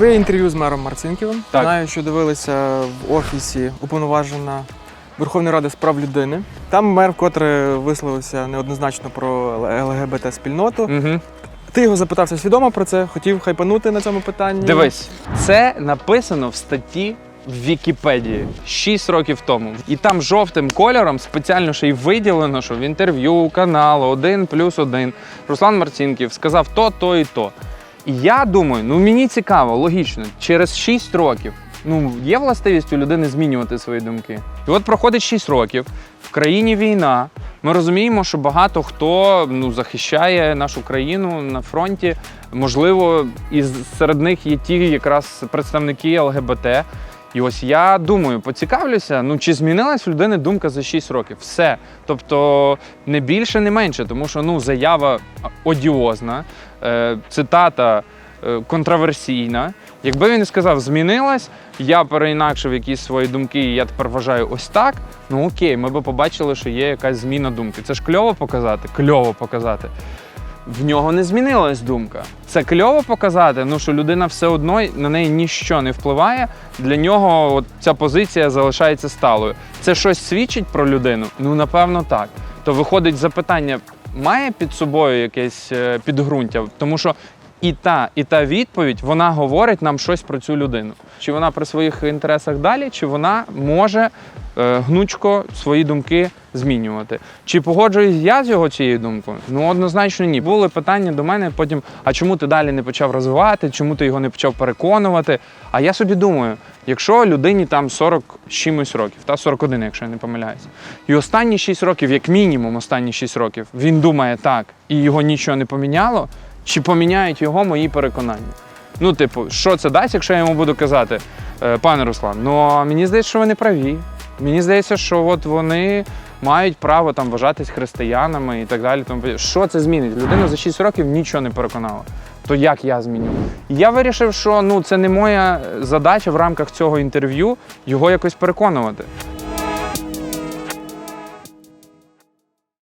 Твоє інтерв'ю з мером Марцинківим. Так. Знаю, що дивилися в офісі уповноважена Верховної Ради з прав людини. Там мер вкотре висловився неоднозначно про ЛГБТ спільноту. Угу. Ти його запитався свідомо про це, хотів хайпанути на цьому питанні. Дивись, це написано в статті в Вікіпедії 6 років тому. І там жовтим кольором спеціально ще й виділено, що в інтерв'ю каналу 1 плюс 1 Руслан Марцінків сказав то, то і то. І я думаю, ну мені цікаво, логічно, через 6 років. Ну, є властивість у людини змінювати свої думки. І от проходить 6 років, в країні війна. Ми розуміємо, що багато хто ну, захищає нашу країну на фронті. Можливо, і серед них є ті якраз представники ЛГБТ. І ось я думаю, поцікавлюся, ну чи змінилась в людини думка за 6 років? Все. Тобто не більше, не менше, тому що ну, заява одіозна, е, цитата е, контроверсійна. Якби він сказав, змінилась, я переінакшив якісь свої думки, і я тепер вважаю ось так. Ну окей, ми би побачили, що є якась зміна думки. Це ж кльово показати, кльово показати. В нього не змінилась думка. Це кльово показати, ну що людина все одно на неї ніщо не впливає. Для нього от ця позиція залишається сталою. Це щось свідчить про людину? Ну напевно, так. То виходить запитання: має під собою якесь е, підґрунтя, тому що і та, і та відповідь вона говорить нам щось про цю людину. Чи вона при своїх інтересах далі, чи вона може гнучко свої думки змінювати. Чи погоджуюсь я з його цією думкою? Ну однозначно ні. Були питання до мене потім: а чому ти далі не почав розвивати, чому ти його не почав переконувати? А я собі думаю, якщо людині там 40 з чимось років, та 41, якщо я не помиляюся, і останні 6 років, як мінімум, останні 6 років, він думає так, і його нічого не поміняло, чи поміняють його мої переконання? Ну, типу, що це дасть, якщо я йому буду казати, «Е, пане Руслан, ну мені здається, що ви не праві. Мені здається, що от вони мають право там вважатись християнами і так далі. Тому що це змінить? Людина за 6 років нічого не переконала. То як я зміню? Я вирішив, що ну це не моя задача в рамках цього інтерв'ю його якось переконувати.